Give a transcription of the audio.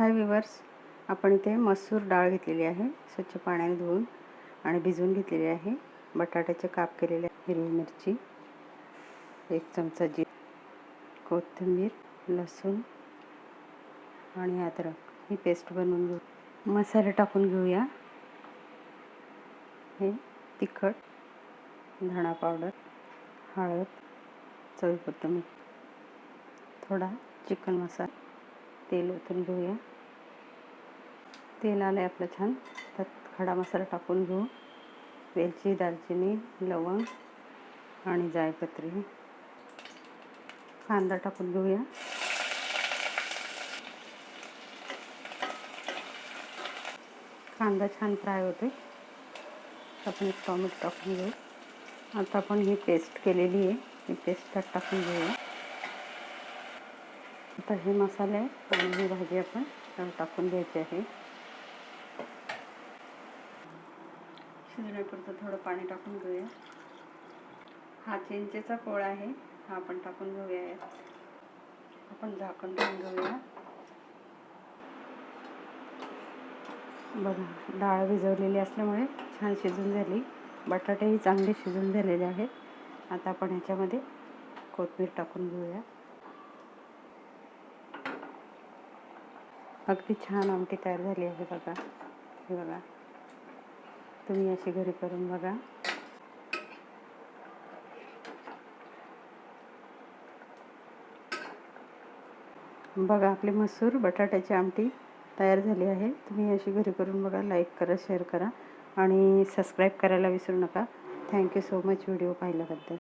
हाय weavers आपण इथे मसूर डाळ घेतलेली आहे स्वच्छ पाण्याने धुवून आणि भिजवून घेतलेली आहे. बटाट्याचे काप केलेले हिरवी मिरची एक चमचा जी कोथिंबीर लसूण आणि अद्रक. ही पेस्ट बनवून घेऊ. मसाले टाकून घेऊया. हे तिखट धणा पावडर हळद चवीपुरतं मीठ थोडा चिकन मसाला. तेल ओतून घेऊया. तेल आलं आहे आपलं छान. त्यात खडा मसाला टाकून घेऊ. वेलची दालचिनी लवंग आणि जायपत्री. कांदा टाकून घेऊया. कांदा छान फ्राय होते आपण एक टॉमॅटो टाकून घेऊ. आता आपण ही पेस्ट केलेली आहे. ही पेस्ट त्यात टाकून घेऊया. आता हे मसाले आणि ही भाजी आपण टाकून घ्यायची आहे. शिजण्यापुरतं थोडं पाणी टाकून घेऊया. हा चिंचेचा पोळा आहे हा आपण टाकून घेऊया. आपण झाकण देऊन घेऊया. बघा डाळ भिजवलेली असल्यामुळे छान शिजून झाली. बटाटेही चांगले शिजून झालेले आहेत. आता आपण ह्याच्यामध्ये कोथमीर टाकून घेऊया. अगदी छान आमटी तयार झाली आहे बघा. हे बघा. तुम्ही अशी घरी करून बघा. बघा आपली मसूर बटाट्याची आमटी तयार झाली आहे. तुम्ही अशी घरी करून बघा लाईक करा शेअर करा आणि सबस्क्राईब करायला विसरू नका. थँक्यू सो मच व्हिडिओ पाहिल्याबद्दल.